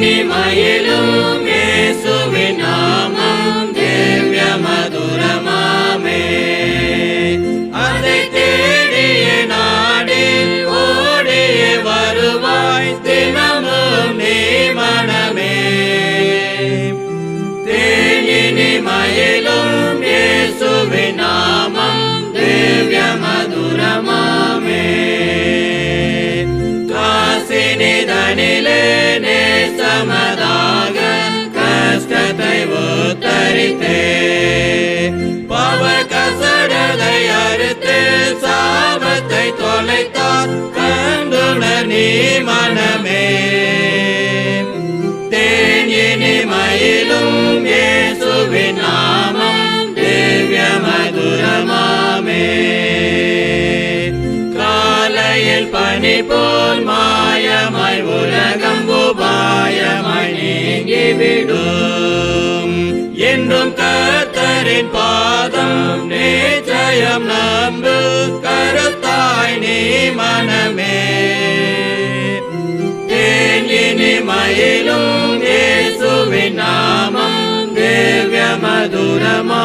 இனிமயிலும் இயேசுவின் நாமம் தேவ்ய மதுரமாமே. அதை தேடிய நாடில் ஓடிய வருவாய் தினமும் நீ மனமே. தேனினிமயிலும் இயேசுவின் நாமம் தேவ்ய மதுரமாமே. காசினிதனிலே உத்தரித்தே பாவ கசடதை அறுத்து சாபத்தை தொலைத்தார். கண்டுணர் நீ மனமே. தேன் இனிமையிலும் இயேசுவின் நாமம் திவ்ய மதுரமாமே. காலையில் பனி போல் மாயமாய் உலகம் உபாய கர்த்தரின் பாதம் நிச்சயம் நம்பு கருத்தாய் நீ மனமே. தேன் இனிமையிலும் இயேசுவின் நாமம் திவ்ய மதுரமா